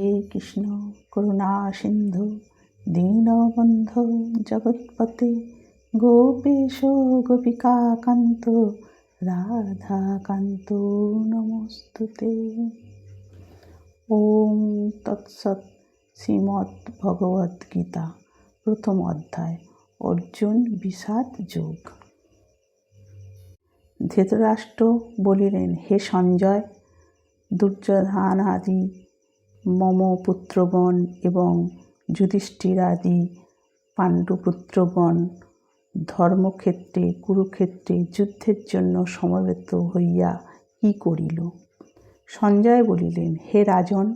হে কৃষ্ণ, করুণা সিন্ধু, দীনবন্ধু, জগৎপতে, গোপেশ, গোপিকাকান্ত, রাধাকান্ত, নমস্তুতে। ওম তৎসৎ শ্রীমদ্ ভগবদ্ গীতা প্রথম অধ্যায়, অর্জুন বিষাদ যোগ। ধৃতরাষ্ট্র বলিলেন, হে সঞ্জয়, দুর্যোধনাদি মম পুত্রগণ এবং যুধিষ্ঠিরাদি পাণ্ডুপুত্রগণ ধর্মক্ষেত্রে, কুরুক্ষেত্রে যুদ্ধের জন্য সমবেত হইয়া কি করিল? সঞ্জয় বলিলেন, হে রাজন,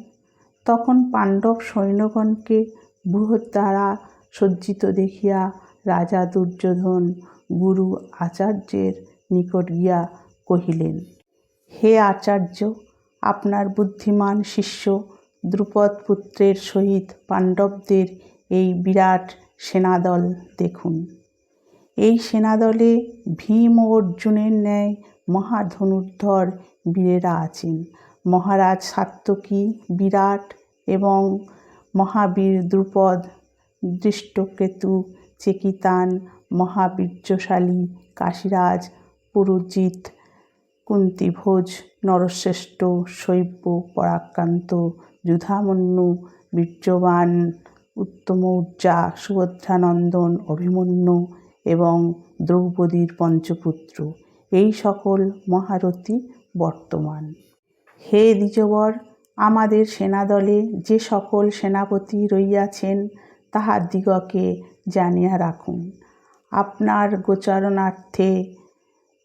তখন পাণ্ডব সৈন্যগণকে বৃহৎ দ্বারা সজ্জিত দেখিয়া রাজা দুর্যোধন গুরু আচার্যের নিকট গিয়া কহিলেন, হে আচার্য, আপনার বুদ্ধিমান শিষ্য দ্রুপদ পুত্রের সহিত পাণ্ডবদের এই বিরাট সেনাদল দেখুন। এই সেনাদলে ভীম ও অর্জুনের ন্যায় মহাধনুর্ধর বীরেরা আছেন। মহারাজ সাত্যকী বিরাট এবং মহাবীর দ্রুপদ, দৃষ্টকেতু, চেকিতান, মহাবীর্যশালী কাশীরাজ, পুরুজিৎ, কুন্তিভোজ, নরশ্রেষ্ঠ শৈব্য পরাক্রান্ত যুধামন্যু, বীর্যবান উত্তমৌর্জা সুভদ্রানন্দন, অভিমন্যু এবং দ্রৌপদীর পঞ্চপুত্র। এই সকল মহারথী বর্তমান। হে দ্বিজবর, আমাদের সেনাদলে যে সকল সেনাপতি রইয়াছেন, তাহার দিগকে জানিয়া রাখুন। আপনার গোচারণার্থে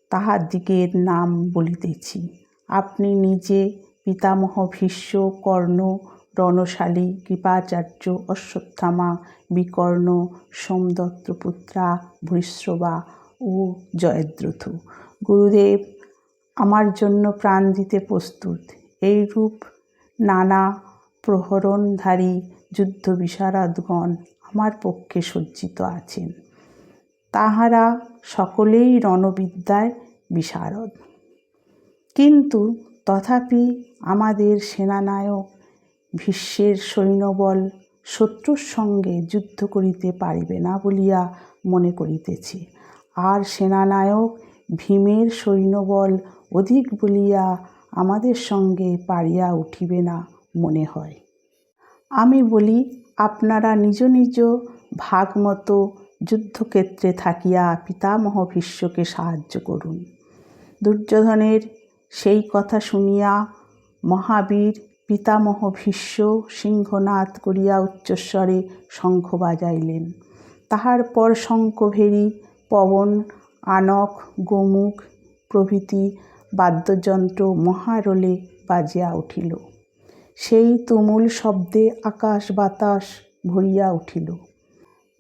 তাহার দিগের নাম বলিতেছি। আপনি নিজে পিতামহ ভীষ্ম, কর্ণ, রণশালী, কৃপাচার্য, অশ্বত্থামা, বিকর্ণ, সোমদত্তপুত্রা ভূরিশ্রবা ও জয়দ্রথু। গুরুদেব, আমার জন্য প্রাণ দিতে প্রস্তুত। এইরূপ নানা প্রহরণধারী যুদ্ধ বিশারদগণ আমার পক্ষে সজ্জিত আছেন। তাহারা সকলেই রণবিদ্যায় বিশারদ। কিন্তু তথাপি আমাদের সেনানায়ক ভীষ্মের সৈন্যবল শত্রুর সঙ্গে যুদ্ধ করিতে পারিবে না বলিয়া মনে করিতেছি। আর সেনানায়ক ভীমের সৈন্যবল অধিক বলিয়া আমাদের সঙ্গে পারিয়া উঠিবে না মনে হয়। আমি বলি, আপনারা নিজ নিজ ভাগমতো যুদ্ধক্ষেত্রে থাকিয়া পিতামহ ভীষ্মকে সাহায্য করুন। দুর্যোধনের সেই কথা শুনিয়া মহাবীর পিতামহ ভীষ্ম সিংহনাদ করিয়া উচ্চস্বরে শঙ্খ বাজাইলেন। তাহার পর শঙ্খভেরী, পবন, আনক, গোমুখ প্রভৃতি বাদ্যযন্ত্র মহারোলে বাজিয়া উঠিল। সেই তুমুল শব্দে আকাশ বাতাস ভরিয়া উঠিল।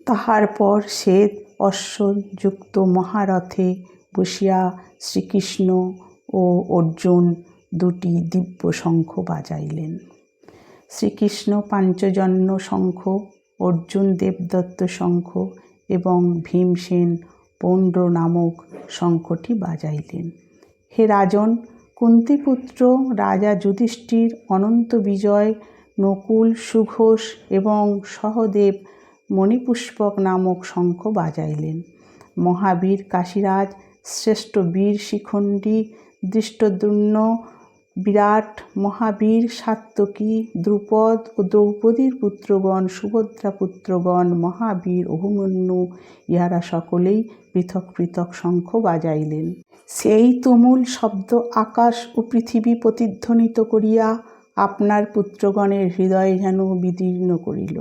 তাহার পর শ্বেত অশ্বযুক্ত মহারথে বসিয়া শ্রীকৃষ্ণ ও অর্জুন দুটি দিব্য শঙ্খ বাজাইলেন। শ্রীকৃষ্ণ পাঞ্চজন্য শঙ্খ, অর্জুন দেবদত্ত শঙ্খ এবং ভীমসেন পৌণ্ড্র নামক শঙ্খটি বাজাইলেন। হে রাজন, কুন্তিপুত্র রাজা যুধিষ্ঠির, অনন্ত বিজয়, নকুল, সুঘোষ এবং সহদেব মণিপুষ্পক নামক শঙ্খ বাজাইলেন। মহাবীর কাশীরাজ, শ্রেষ্ঠ বীর শিখণ্ডী দৃষ্টদ্যুম্ন, বিরাট মহাবীর সাত্যকী দ্রুপদ ও দ্রৌপদীর পুত্রগণ, সুভদ্রা পুত্রগণ, মহাবীর অভিমন্যু ইহারা সকলেই পৃথক পৃথক শঙ্খ বাজাইলেন। সেই তুমুল শব্দ আকাশ ও পৃথিবী প্রতিধ্বনিত করিয়া আপনার পুত্রগণের হৃদয় যেন বিদীর্ণ করিল।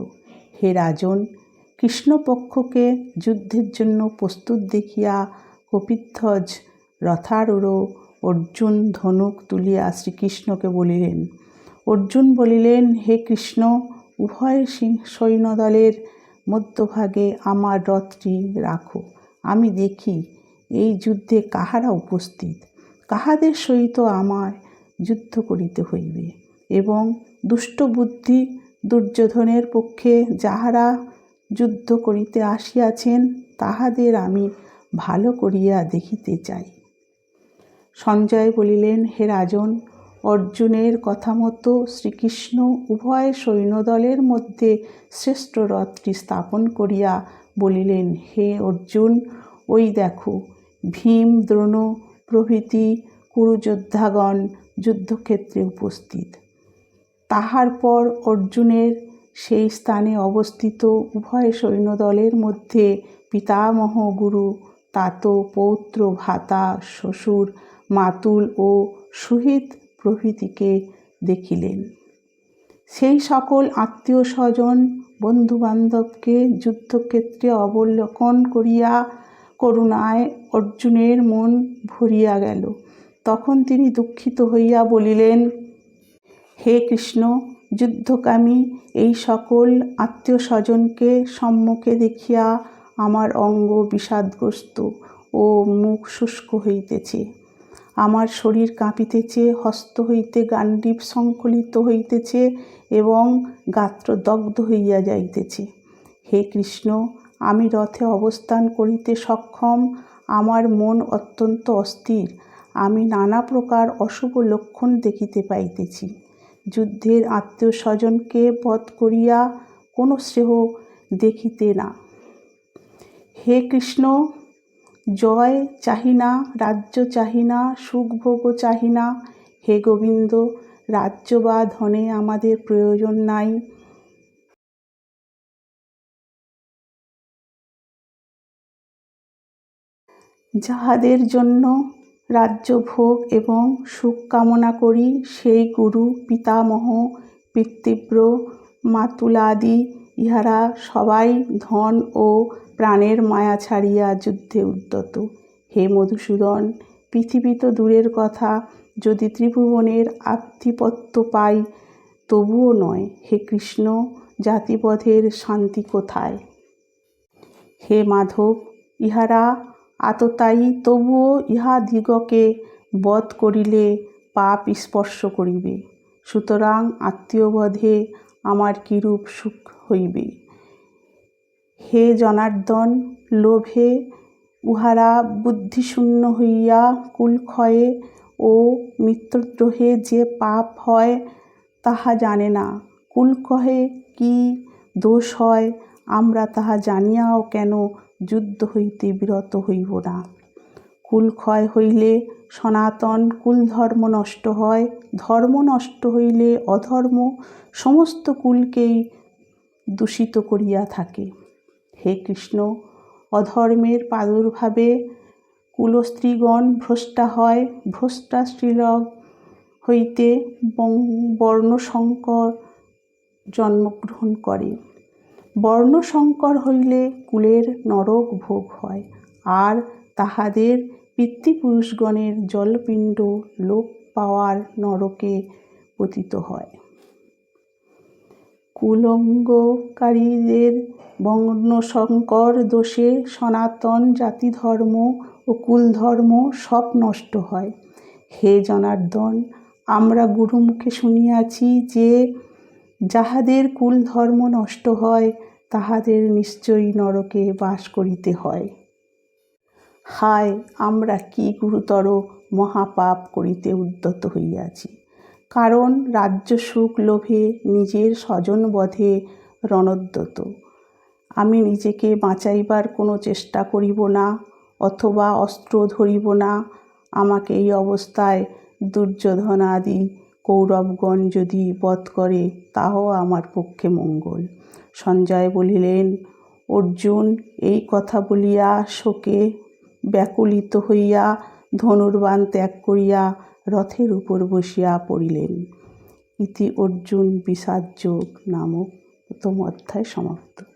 হে রাজন, কৃষ্ণপক্ষকে যুদ্ধের জন্য প্রস্তুত দেখিয়া কপিধ্বজ রথারূঢ় অর্জুন ধনুক তুলিয়া শ্রীকৃষ্ণকে বলিলেন, অর্জুন বলিলেন, হে কৃষ্ণ, উভয় সৈন্যদলের মধ্যভাগে আমার রথটি রাখো। আমি দেখি, এই যুদ্ধে কাহারা উপস্থিত? কাহাদের সহিত আমায় যুদ্ধ করিতে হইবে? এবং দুষ্টবুদ্ধি দুর্যোধনের পক্ষে যাহারা যুদ্ধ করিতে আসিয়াছেন, তাহাদের আমি ভালো করিয়া দেখিতে চাই। সঞ্জয় বলিলেন, হে রাজন, অর্জুনের কথা মতো শ্রীকৃষ্ণ উভয় সৈন্যদলের মধ্যে শ্রেষ্ঠ রথটি স্থাপন করিয়া বলিলেন, হে অর্জুন, ওই দেখো, ভীম, দ্রোণ প্রভৃতি কুরুযোদ্ধাগণ যুদ্ধক্ষেত্রে উপস্থিত। তাহার পর অর্জুনের সেই স্থানে অবস্থিত উভয় সৈন্যদলের মধ্যে পিতামহ গুরু, তাত পৌত্র, ভাতা, শ্বশুর মাতুল ও সুহিত প্রভৃতিকে দেখিলেন। সেই সকল আত্মীয় স্বজন, বন্ধুবান্ধবকে যুদ্ধক্ষেত্রে অবলোকন করিয়া করুণায় অর্জুনের মন ভরিয়া গেল। তখন তিনি দুঃখিত হইয়া বলিলেন, হে কৃষ্ণ, যুদ্ধকামী, এই সকল আত্মীয় স্বজনকে সম্মুখে দেখিয়া আমার অঙ্গ বিষাদগ্রস্ত ও মুখ শুষ্ক হইতেছে। আমার শরীর কাঁপিতেছে, হস্ত হইতে গান্ডীব সংকলিত হইতেছে এবং গাত্র দগ্ধ হইয়া যাইতেছে। হে কৃষ্ণ, আমি রথে অবস্থান করিতে সক্ষম, আমার মন অত্যন্ত অস্থির, আমি নানা প্রকার অশুভ লক্ষণ দেখিতে পাইতেছি। যুদ্ধের আত্মীয় স্বজনকে বধ করিয়া কোনো শ্রেহ দেখিতে না। হে কৃষ্ণ জয় চাহি না রাজ্য চাহি না সুখভোগ চাহি না হে গোবিন্দ রাজ্য বা ধনে আমাদের প্রয়োজন নাই। যাহাদের জন্য রাজ্য ভোগ এবং সুখ কামনা করি, সেই গুরু, পিতামহ, পিতৃব্র, মাতুলাদি ইহারা সবাই ধন ও প্রাণের মায়া ছাড়িয়া যুদ্ধে উদ্যত। হে মধুসূদন, পৃথিবী তো দূরের কথা, যদি ত্রিভুবনের আধিপত্য পাই, তবুও নয়। হে কৃষ্ণ জাতিবধের শান্তি কোথায়? হে মাধব, ইহারা আততায়ী, তবুও ইহাদিগকে বধ করিলে পাপ স্পর্শ করিবে। সুতরাং আত্মীয়বধে আমার কিরূপ সুখ হইবে। হে জনার্দন, লোভে উহারা বুদ্ধিশূন্য হইয়া কুলক্ষয়ে ও মিত্রদ্রোহে যে পাপ হয় তাহা জানে না। কুলক্ষয়ে কি দোষ হয় আমরা তাহা জানিয়াও কেন যুদ্ধ হইতে বিরত হইব না। কুল ক্ষয় হইলে সনাতন কুলধর্ম নষ্ট হয়, ধর্ম নষ্ট হইলে অধর্ম, সমস্ত কুলকেই দূষিত করিয়া থাকে। হে কৃষ্ণ, অধর্মের প্রাদুর্ভাবে কুলস্ত্রীগণ ভ্রষ্টা হয়, ভ্রষ্টা স্ত্রীলগ হইতে বর্ণশঙ্কর জন্মগ্রহণ করে। বর্ণশঙ্কর হইলে কুলের নরক ভোগ হয়, আর তাহাদের পিতৃপুরুষগণের জলপিণ্ড লোপ পাওয়ার নরকে পতিত হয়। কুলঙ্গকারীদের বর্ণশঙ্কর দোষে সনাতন জাতিধর্ম ও কুলধর্ম সব নষ্ট হয়। হে জনার্দন, আমরা গুরুমুখে শুনিয়াছি যে, যাহাদের কুল ধর্ম নষ্ট হয়, তাহাদের নিশ্চয়ই নরকে বাস করিতে হয়। হায়, আমরা কি গুরুতর মহাপাপ করিতে উদ্যত হইয়াছি। কারণ রাজ্য সুখ লোভে নিজের স্বজনবধে রণোদ্যত। আমি নিজেকে বাঁচাইবার কোনো চেষ্টা করিব না, অথবা অস্ত্র ধরিব না। আমাকে এই অবস্থায় দুর্যোধন আদি কৌরবগণ যদি বধ করে তাও আমার পক্ষে মঙ্গল। সঞ্জয় বলিলেন, অর্জুন, এই কথা বলিয়া শোকে ব্যাকুলিত হইয়া ধনুর্বাণ ত্যাগ করিয়া রথের উপর বসিয়া পড়িলেন। ইতি অর্জুন বিষাদযোগ নামক প্রথম অধ্যায় সমাপ্ত।